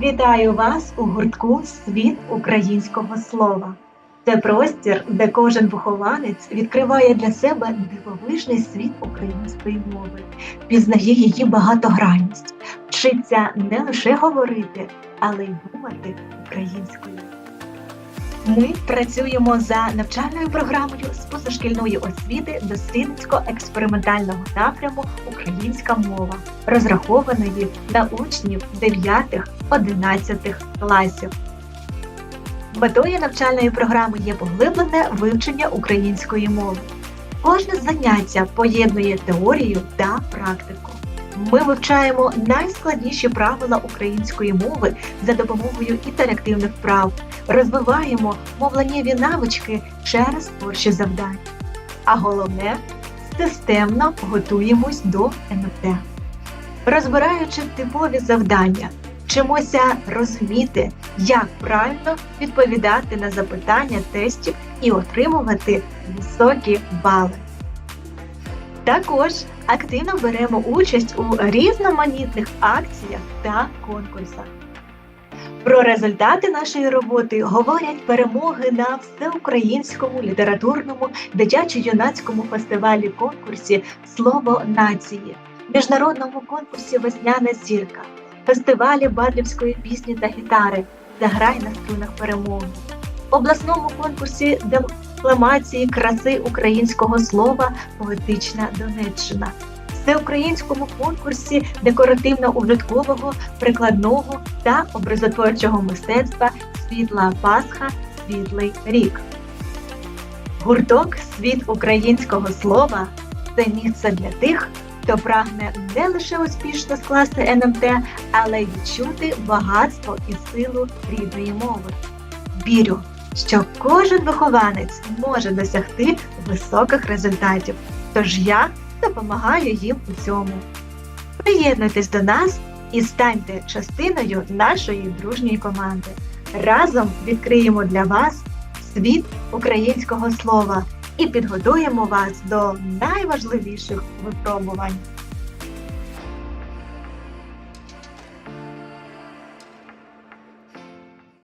Вітаю вас у гуртку Світ українського слова. Це простір, де кожен вихованець відкриває для себе дивовижний світ української мови, пізнає її багатогранність, вчиться не лише говорити, але й думати українською. Ми працюємо за навчальною програмою з позашкільної освіти дослідницько-експериментального напряму Українська мова, розрахованої на учнів 9-11 класів. Метою навчальної програми є поглиблене вивчення української мови. Кожне заняття поєднує теорію та практику. Ми вивчаємо найскладніші правила української мови за допомогою інтерактивних вправ, розвиваємо мовленнєві навички через творчі завдання. А головне системно готуємось до НМТ. Розбираючи типові завдання, вчимося розуміти, як правильно відповідати на запитання тестів і отримувати високі бали. Також активно беремо участь у різноманітних акціях та конкурсах. Про результати нашої роботи говорять перемоги на всеукраїнському літературному дитячо-юнацькому фестивалі конкурсі Слово нації, міжнародному конкурсі Весняна зірка, фестивалі Бадлівської пісні та гітари Заграй на струнах перемоги, обласному конкурсі декламації краси українського слова Поетична Донеччина, всеукраїнському конкурсі декоративно-ужиткового, прикладного та образотворчого мистецтва Світла Пасха Світлий рік. Гурток Світ українського слова це місце для тих, хто прагне не лише успішно скласти НМТ, але й відчути багатство і силу рідної мови. Вірю, що кожен вихованець може досягти високих результатів, тож я допомагаю їм у цьому. Приєднуйтесь до нас і станьте частиною нашої дружньої команди. Разом відкриємо для вас світ українського слова і підготуємо вас до найважливіших випробувань.